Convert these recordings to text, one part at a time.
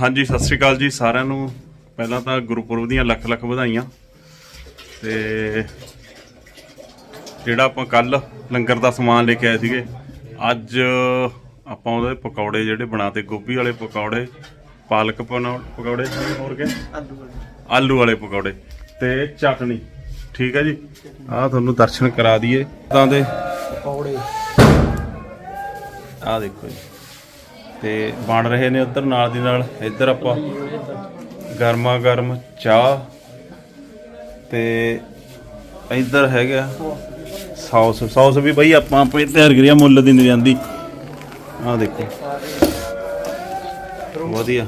ਹਾਂਜੀ ਸਤਿ ਸ਼੍ਰੀ ਅਕਾਲ ਜੀ ਸਾਰਿਆਂ ਨੂੰ। ਪਹਿਲਾਂ ਤਾਂ ਗੁਰਪੁਰਬ ਦੀਆਂ ਲੱਖ ਲੱਖ ਵਧਾਈਆਂ। ਤੇ ਜਿਹੜਾ ਆਪਾਂ ਕੱਲ ਲੰਗਰ ਦਾ ਸਮਾਨ ਲੈ ਕੇ ਆਏ ਸੀਗੇ ਅੱਜ ਆਪਾਂ ਉਹਦੇ ਪਕੌੜੇ ਜਿਹੜੇ ਬਣਾਤੇ ਗੋਭੀ ਵਾਲੇ ਪਕੌੜੇ ਪਾਲਕ ਪਕੌੜੇ ਹੋਰ ਕੇ ਆਲੂ ਵਾਲੇ ਪਕੌੜੇ ਤੇ ਚਟਣੀ ਠੀਕ ਹੈ ਜੀ? ਆਹ ਤੁਹਾਨੂੰ ਦਰਸ਼ਨ ਕਰਾ ਦਈਏ। ਤਾਂ ਦੇ। ਪਕੌੜੇ। ਆਹ ਦੇਖੋ ਜੀ। ਤੇ ਬਣ ਰਹੇ ਨੇ ਉੱਧਰ ਨਾਲ ਦੀ ਨਾਲ। ਇੱਧਰ ਆਪਾਂ ਗਰਮਾ ਗਰਮ ਚਾਹ ਤੇ ਇੱਧਰ ਹੈਗਾ ਸੌਸ। ਸੌਸ ਵੀ ਬਈ ਆਪਾਂ ਆਪੇ ਤਿਆਰ ਕਰੀਆ ਮੁੱਲ ਦੀ ਨਹੀਂ ਜਾਂਦੀ। ਆਹ ਦੇਖੋ। ਵਧੀਆ।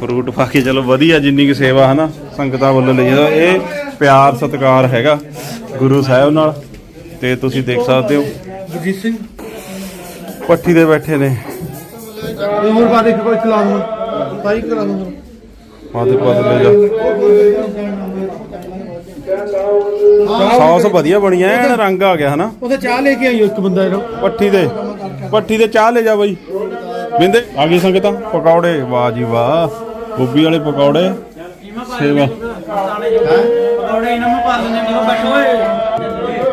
ਫਰੂਟ ਪਾ ਕੇ ਚਲੋ ਵਧੀਆ ਜਿੰਨੀ ਕਿ ਸੇਵਾ ਹੈ ਨਾ ਸੰਗਤਾਂ ਵੱਲੋਂ ਲਈ ਜਾਂਦਾ ਇਹ ਪਿਆਰ ਸਤਿਕਾਰ ਹੈਗਾ ਗੁਰੂ ਸਾਹਿਬ ਨਾਲ ਤੇ ਤੁਸੀਂ ਦੇਖ ਸਕਦੇ ਹੋ। ਜਗਜੀਤ ਸਿੰਘ। ਪੱਠੀ ਦੇ ਬੈਠੇ ਨੇ। ਇਹ ਹੋਰ ਬਾਅਦ ਇੱਕ ਕੋਈ ਖਿਲਾ ਦੂੰ ਭਾਈ ਕਰਾ ਦੂੰ ਪਾਦੇ ਪਾਦੇ ਲੈ ਜਾ। ਸੌਸ ਵਧੀਆ ਬਣੀ ਐ ਐਨ ਰੰਗ ਆ ਗਿਆ ਹਨਾ। ਉਹਦੇ ਚਾਹ ਲੈ ਕੇ ਆਈਓ ਇੱਕ ਬੰਦਾ ਇਹਨੂੰ ਪੱਠੀ ਦੇ ਪੱਠੀ ਦੇ ਚਾਹ ਲੈ ਜਾ ਬਈ। ਬਿੰਦੇ ਆ ਗਈ ਸੰਗਤਾਂ। ਪਕੌੜੇ ਵਾਹ ਜੀ ਵਾਹ। ਗੋਭੀ ਵਾਲੇ ਪਕੌੜੇ ਸੇਵਾ। ਪਕੌੜੇ ਇਹਨਾਂ ਨੂੰ ਪਾ ਦਿੰਦੇ ਨੇ ਬੈਠੋ ਓਏ।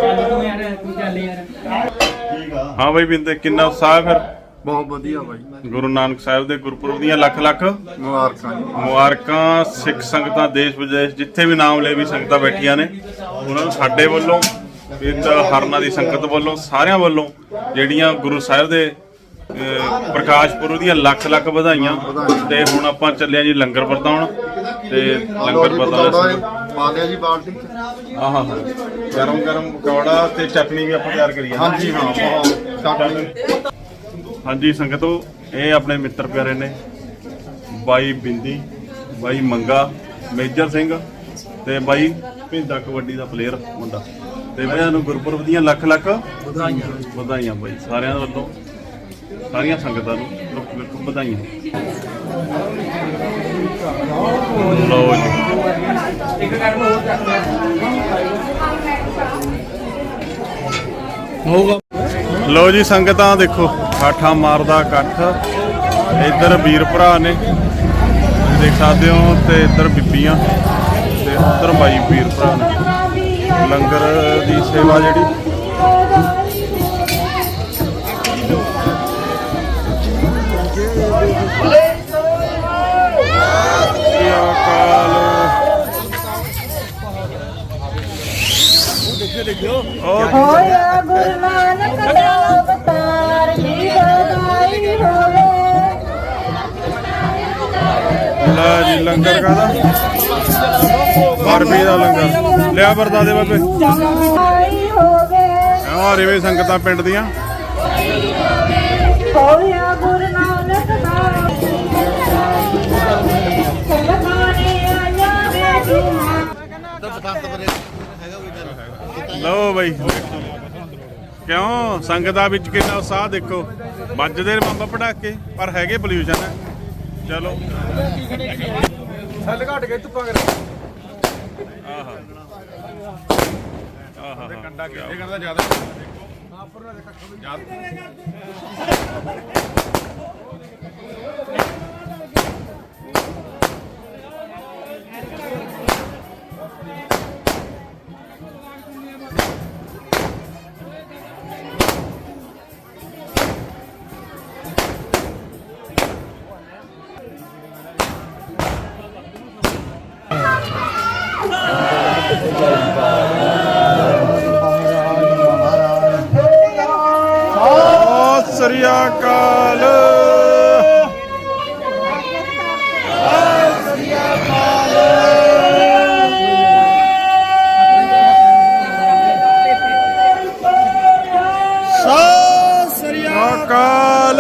ਚੱਲ ਤੂੰ ਯਾਰ ਤੂੰ ਚੱਲ ਯਾਰ। ਹਾਂ ਬਈ ਬਿੰਦੇ ਕਿੰਨਾ ਉਤਸ਼ਾਹ ਹੈ ਫਿਰ। ਬਹੁਤ ਵਧੀਆ ਬਾਈ। ਗੁਰੂ ਨਾਨਕ ਸਾਹਿਬ ਦੇ ਗੁਰਪੁਰਬ ਦੀਆਂ ਲੱਖ ਲੱਖ ਮੁਬਾਰਕਾਂ ਜੀ। ਮੁਬਾਰਕਾਂ ਸਿੱਖ ਸੰਗਤਾਂ ਦੇਸ਼ ਵਿਦੇਸ਼ ਜਿੱਥੇ ਵੀ ਨਾਮ ਲੈ ਵੀ ਸੰਗਤਾਂ ਬੈਠੀਆਂ ਨੇ ਉਹਨਾਂ ਨੂੰ ਸਾਡੇ ਵੱਲੋਂ ਪਿੰਡ ਹਰਨਾ ਦੀ ਸੰਗਤ ਵੱਲੋਂ ਸਾਰਿਆਂ ਵੱਲੋਂ ਜਿਹੜੀਆਂ ਗੁਰੂ ਸਾਹਿਬ ਦੇ ਅਹ, ਪ੍ਰਕਾਸ਼ ਪੁਰਬ ਦੀਆਂ ਲੱਖ ਲੱਖ ਵਧਾਈਆਂ। ਤੇ ਹੁਣ ਆਪਾਂ ਚੱਲੇ ਆ ਜੀ ਲੰਗਰ ਵਰਤਾਉਣ। ਤੇ ਲੰਗਰ ਲੰਗਰ ਪਤੌੜਾ ਵਰਤਾਉਣ ਪਾ ਲਿਆ ਜੀ ਬਾਲਟੀ ਚ। ਆਹ ਹਾਂ ਗਰਮ ਗਰਮ ਪਕੌੜਾ ਤੇ ਚਟਨੀ ਵੀ ਆਪਾਂ ਤਿਆਰ ਕਰੀ ਆ ਹਾਂਜੀ ਹਾਂ ਬਹੁਤ। ਚਟਨੀ ਹਾਂਜੀ ਸੰਗਤੋ ਇਹ ਆਪਣੇ ਮਿੱਤਰ ਪਿਆਰੇ ਨੇ ਬਾਈ ਬਿੰਦੀ ਬਾਈ ਮੰਗਾ ਮੇਜਰ ਸਿੰਘ ਤੇ ਬਾਈ ਭਿੰਦਾ ਕਬੱਡੀ ਦਾ ਪਲੇਅਰ ਮੁੰਡਾ। ਤੇ ਮੈਂ ਨੂੰ ਗੁਰਪੁਰਬ ਦੀਆਂ ਲੱਖ ਲੱਖ ਵਧਾਈਆਂ। ਵਧਾਈਆਂ ਬਾਈ ਸਾਰਿਆਂ ਵੱਲੋਂ ਸਾਰੀਆਂ ਸੰਗਤਾਂ ਨੂੰ ਲੱਖ ਲੱਖ ਵਧਾਈਆਂ। ਲਓ ਜੀ। ਹੋਊਗਾ। ਲਓ ਜੀ ਸੰਗਤਾਂ ਦੇਖੋ ਕਾਠਾ ਮਾਰਦਾ ਇਕੱਠ। ਇੱਧਰ ਵੀਰ ਭਰਾ ਨੇ, ਤੁਸੀਂ ਦੇਖ ਸਕਦੇ ਹੋ ਤੇ ਇੱਧਰ ਬੀਬੀਆਂ ਤੇ ਉੱਧਰ ਬਾਈ ਵੀਰ ਭਰਾ ਨੇ। ਲੰਗਰ ਦੀ ਸੇਵਾ ਜਿਹੜੀ ਹੋਇਆ ਗੁਰੂ ਨਾਨਕ ਦਾ ਅਵਤਾਰ ਜੀ ਵਧਾਈ ਹੋਵੇ। ਲੈ ਜੀ ਲੰਗਰ ਕਾਦਾ ਬਰਫੀ ਦਾ ਲੰਗਰ। ਲਿਆ ਵਰਦਾ ਦੇ ਬਾਬੇ। ਹੋਵੇ। ਆ ਰੇਵੇ ਸੰਗਤਾਂ ਪਿੰਡ ਦੀਆਂ। ਹੋਇਆ ਗੁਰੂ ਨਾਨਕ ਦਾ ਲਗਾਣੇ ਆਇਆ ਵੇ ਲਓ ਬਈ। ਕਿਉਂ? ਸੰਗਤਾਂ ਵਿੱਚ ਕਿੰਨਾ ਉਤਸ਼ਾਹ ਦੇਖੋ। ਵੱਜਦੇ ਨੇ ਬੰਬ ਪਟਾਕੇ ਪਰ ਹੈਗੇ ਪੋਲਿਊਸ਼ਨ ਹੈ ਚਲੋ। ਸੱਲ ਘਟ ਕੇ ਧੁੱਪਾਂ ਕਰ ਆਹਾ। ਆਹਾ ਕੰਡਾ ਇਹ ਕਰਦਾ ਜ਼ਿਆਦਾ? ਸਤਿ ਸ੍ਰੀ ਅਕਾਲ ਸਤਿ ਸ੍ਰੀ ਅਕਾਲ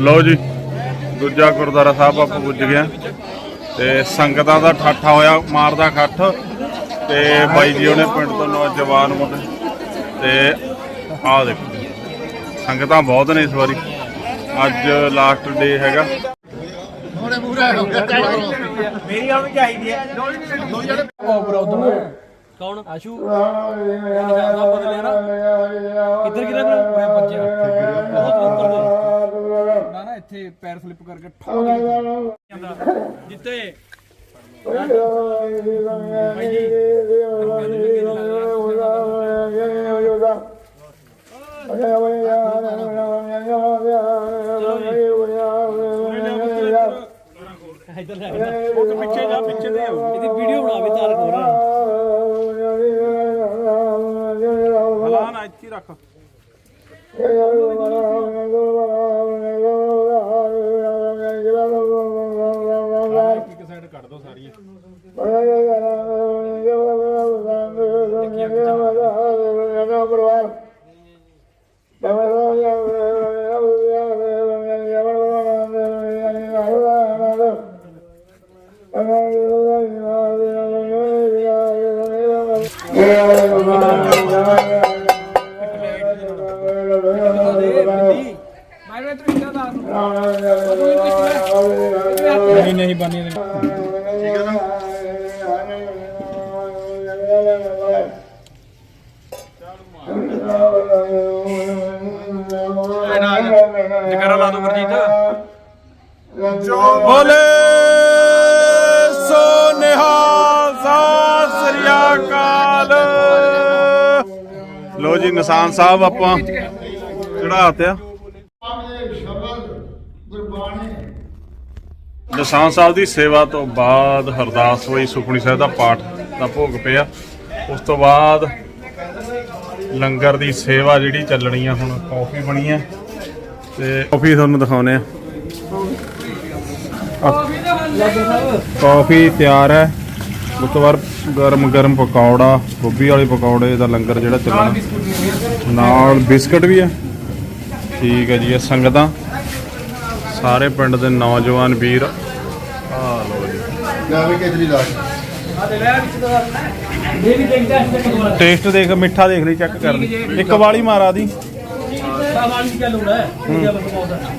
ਲਓ ਜੀ ਦੂਜਾ ਗੁਰਦੁਆਰਾ ਸਾਹਿਬ ਆਪਾਂ ਪੁੱਜ ਗਏ ਹਾਂ। ਤੇ ਸੰਗਤਾਂ ਦਾ ਠਾਠਾ ਹੋਇਆ ਮਾਰਦਾ ਇਕੱਠ ਤੇ ਬਾਈ ਜੀ ਉਹਨੇ ਪਿੰਡ ਤੋਂ ਨੌਜਵਾਨ ਮੁੰਡੇ ਤੇ ਆਹ ਦੇਖੋ ਸੰਗਤਾਂ ਬਹੁਤ ਨੇ ਇਸ ਵਾਰੀ। ਅੱਜ ਲਾਸਟ ਡੇ ਹੈਗਾ। ਥੋੜੇ ਮੂਰੇ ਹੋ ਗਿਆ ਮੇਰੀ ਆਉਣੀ ਚਾਹੀਦੀ ਹੈ। ਕੌਣ ਆਸ਼ੂ ਦਾ ਬਦਲੇ ਨਾ ਕਿੱਧਰ ਗਿਰਿਆ ਪੂਰੇ ਬੱਜਿਆ ਬਹੁਤ ਦੇ ਇੱਥੇ ਪੈਰ ਸਲਿੱਪ ਕਰਕੇ ਠੋਕ ਜਿੱਤੇ ਇੱਧਰ ਲੈ ਉਹ ਪਿੱਛੇ ਜਾ ਪਿੱਛੇ ਦੇ ਇਹਦੀ ਵੀਡੀਓ ਬਣਾ ਵੀ ਤਾਰ ਖੋਰਾ ਹਲਾ ਨਾ ਇੱਥੇ ਰੱਖ ਨਹੀਂ ਨਹੀਂ ਬਾਨੀ ਜਕਰਾ ਲਾ ਦੋ ਗੁਰਜੀਤ ਬੋਲੇ ਸੋ ਲੋ ਜੀ ਨਿਸ਼ਾਨ ਸਾਹਿਬ ਆਪਾਂ ਚੜਾਤਿਆ ਨਿਸ਼ਾਨ ਸਾਹਿਬ ਦੀ ਸੇਵਾ ਤੋਂ ਬਾਅਦ ਹਰਦਾਸ ਹੋਈ ਸੁਖਮਨੀ ਸਾਹਿਬ ਦਾ ਪਾਠ ਦਾ ਭੋਗ ਪਿਆ। ਉਸ ਤੋਂ ਬਾਅਦ ਲੰਗਰ ਦੀ ਸੇਵਾ ਜਿਹੜੀ ਚੱਲਣੀ ਆ, ਹੁਣ ਕਾਫੀ ਬਣੀ ਆ। ਤੇ ਕਾਫੀ ਤੁਹਾਨੂੰ ਦਿਖਾਉਨੇ ਆ। ਕਾਫੀ ਤਿਆਰ ਹੈ। ਉਸ ਤੋਂ ਬਾਅਦ ਗਰਮ ਗਰਮ ਪਕੌੜਾ, ਗੋਭੀ ਵਾਲੇ ਪਕੌੜੇ ਦਾ ਲੰਗਰ ਜਿਹੜਾ ਚੱਲਣਾ। ਨਾਲ ਬਿਸਕਟ ਵੀ ਹੈ ਠੀਕ ਹੈ ਜੀ, ਇਹ ਸੰਗਤਾਂ। ਸਾਰੇ ਪਿੰਡ ਦੇ ਨੌਜਵਾਨ ਵੀਰ ਜੀ ਲੈ ਵੀ ਕੇਜਰੀ ਲਾ ਇਹ ਵੀ ਦੇਖਦਾ ਇਸ ਤੇ ਕੋਲ ਟੇਸਟ ਦੇਖ ਮਿੱਠਾ ਦੇਖ ਲਈ ਚੈੱਕ ਕਰ ਲਈ। ਇੱਕ ਵਾਲੀ ਮਾਰਾ ਦੀ ਕੀ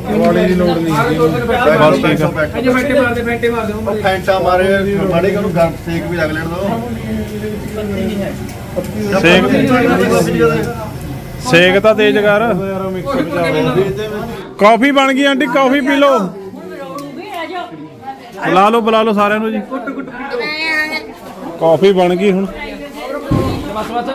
ਕੀ ਵਾਲੀ ਦੀ ਲੋੜ ਨਹੀਂ ਬਸ ਠੀਕ ਆ। ਅਜੇ ਫੈਂਟੇ ਮਾਰਦੇ ਫੈਂਟੇ ਮਾਰਦੇ ਉਹ ਫੈਂਟਾ ਮਾਰੇ ਮਾੜੇ ਕਰੂ ਗਰਮ ਸੇਕ ਵੀ ਲੱਗ ਲੈਣ ਦੋ। ਸੇਕ ਸੇਕ ਤਾਂ ਤੇਜ਼ ਕਰ। ਕਾਫੀ ਬਣ ਗਈ ਆਂਟੀ ਕਾਫੀ ਪੀ ਲਓ। ਬੁਲਾ ਲਓ ਬੁਲਾ ਲਓ ਸਾਰਿਆਂ ਨੂੰ ਜੀ। ਕਾਫੀ ਬਣ ਗਈ ਹੁਣ। ਬਸ ਬਸ